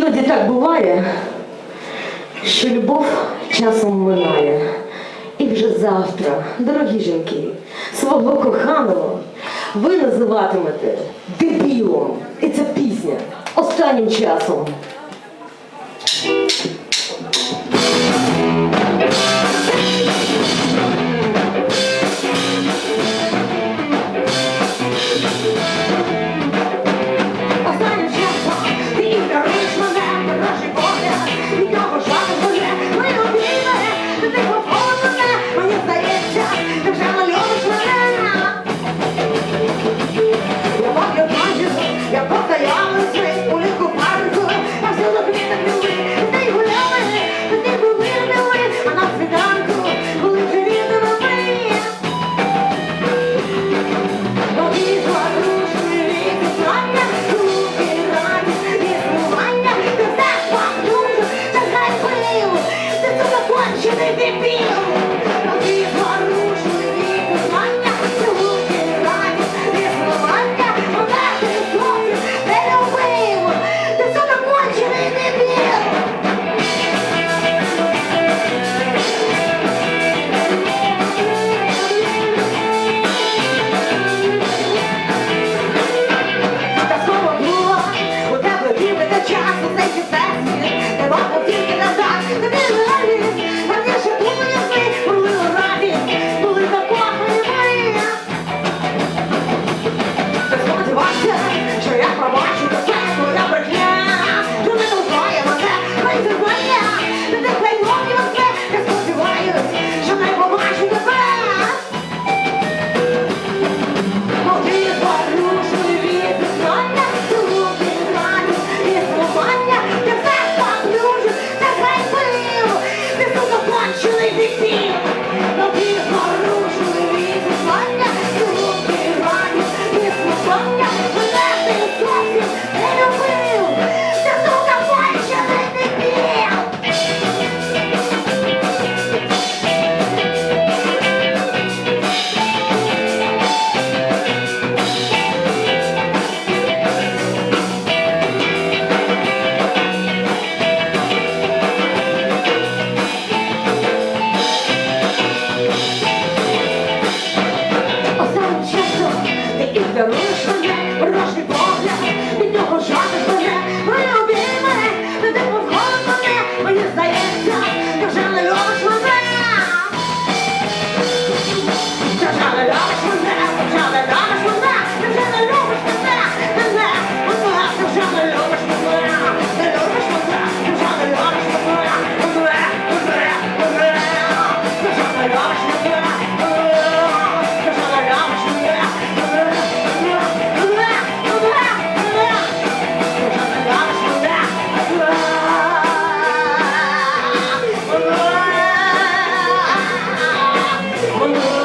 Іноді так буває, що любов часом минає. І вже завтра, дорогі жінки, свого коханого ви називатимете дебілом. І ця пісня останнім часом. Tell it all. 오